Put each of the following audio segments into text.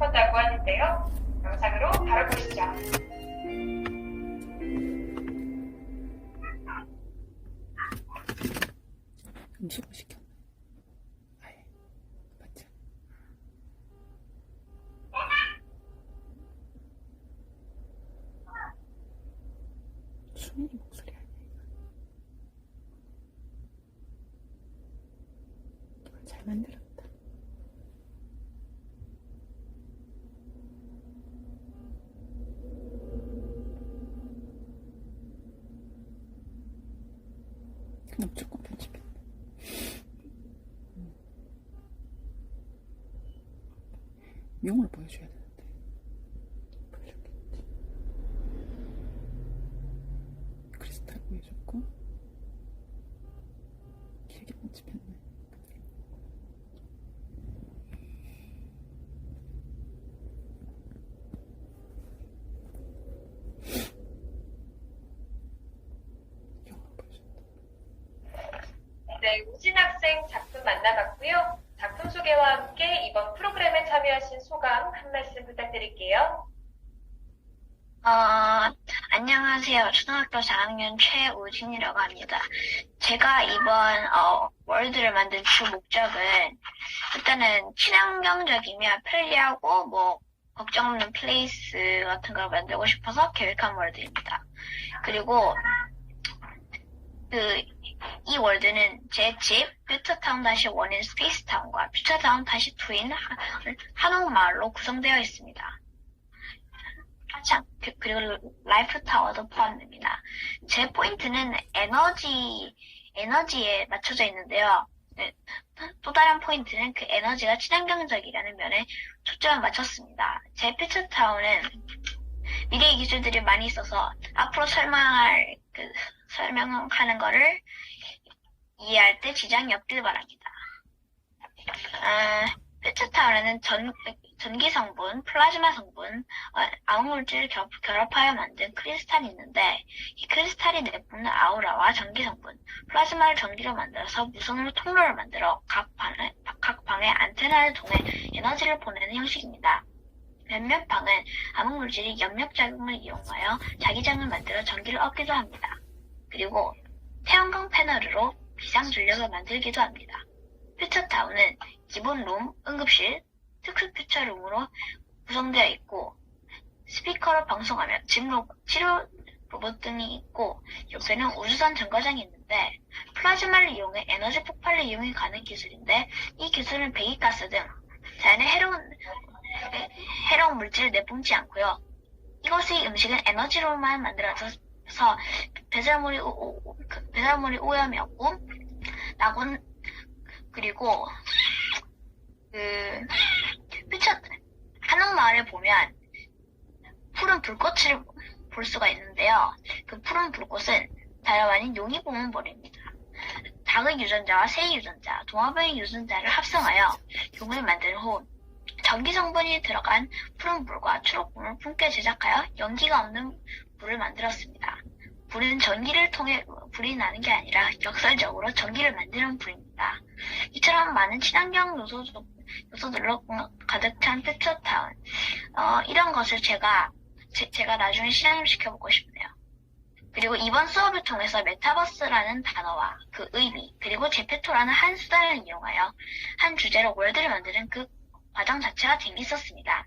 싶었다고 하는데요. 영상으로 바로 보시죠. 음식을. 아, 잘 만들었 다. 그냥 조금 편집했네. 용을 보여줘야 보여줬겠지 크리스탈 보여줬고 길게 편집했네 용을 보여줬다 네, 우진 학생 작품 만나봤고요. 작품 소개와 함께 이번 프로그램에 참여하신 소감 한 말씀 부탁드릴게요. 어, 안녕하세요. 초등학교 4학년 최우진이라고 합니다. 제가 이번 어, 월드를 만든 주 목적은 일단은 친환경적이며 편리하고 뭐 걱정 없는 플레이스 같은 걸 만들고 싶어서 계획한 월드입니다. 그리고 그이 월드는 제 집 퓨처타운 다시 원인 스페이스타운과 퓨처타운 다시 투인 하- 한옥마을로 구성되어 있습니다. 참, 그- 그리고 라이프 타워도 포함됩니다. 제 포인트는 에너지, 에너지에 맞춰져 있는데요. 네, 또 다른 포인트는 그 에너지가 친환경적이라는 면에 초점을 맞췄습니다. 제 피처타운은 미래의 기술들이 많이 있어서 앞으로 설명할, 그, 설명하는 거를 이해할 때 지장이 없길 바랍니다. 아, 피처타운에는 전, 전기 성분, 플라즈마 성분, 어, 암물질을 결, 결합하여 만든 크리스탈이 있는데 이 크리스탈이 내뿜는 아우라와 전기 성분, 플라즈마를 전기로 만들어서 무선으로 통로를 만들어 각 방에, 각 방에 안테나를 통해 에너지를 보내는 형식입니다. 몇몇 방은 암흑물질이 염력작용을 이용하여 자기장을 만들어 전기를 얻기도 합니다. 그리고 태양광 패널으로 비상전력을 만들기도 합니다. 퓨처타운은 기본 룸, 응급실, 특수 퓨처룸으로 구성되어 있고 스피커로 방송하며 진로, 치료 로봇 등이 있고 옆에는 우주선 정거장이 있는데 플라즈마를 이용해 에너지 폭발을 이용해 가는 기술인데 이 기술은 배기가스 등 자연의 해로운 해- 해로운 물질을 내뿜지 않고요. 이것의 음식은 에너지로만 만들어 져서 배설물이 오- 오- 그 배설물이 오염이 없고 나군 그리고 그 퓨처 한옥마을에 보면 푸른 불꽃을 볼 수가 있는데요. 그 푸른 불꽃은 다름 아닌 용이 보문벌입니다. 닭의 유전자와 새의 유전자, 동화뱀의 유전자를 합성하여 용을 만든 후 전기 성분이 들어간 푸른 불과 초록불을 품게 제작하여 연기가 없는 불을 만들었습니다. 불은 전기를 통해 불이 나는 게 아니라 역설적으로 전기를 만드는 불입니다. 이처럼 많은 친환경 요소, 요소들로 가득 찬 퓨처타운. 어, 이런 것을 제가, 제, 가 나중에 실행을 시켜보고 싶네요. 그리고 이번 수업을 통해서 메타버스라는 단어와 그 의미, 그리고 제페토라는 한 수단을 이용하여 한 주제로 월드를 만드는 그 과정 자체가 재밌었습니다.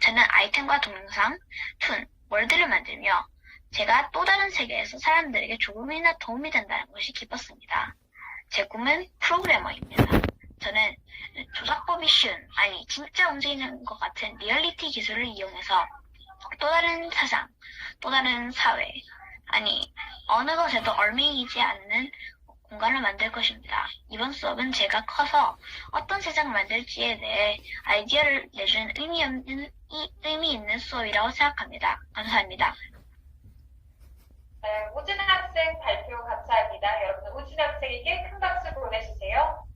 저는 아이템과 동영상, 툰, 월드를 만들며 제가 또 다른 세계에서 사람들에게 조금이나 도움이 된다는 것이 기뻤습니다. 제 꿈은 프로그래머입니다. 저는 조작법이 쉬운, 아니 진짜 움직이는 것 같은 리얼리티 기술을 이용해서 또 다른 세상, 또 다른 사회, 아니 어느 것에도 얼매이지 않는 공간을 만들 것입니다. 이번 수업은 제가 커서 어떤 세상을 만들지에 대해 아이디어를 내주는 의미 있는, 이- 의미 있는 수업이라고 생각합니다. 감사합니다. 네, 우진 학생 발표 감사합니다. 여러분 우진 학생에게 큰 박수 보내주세요.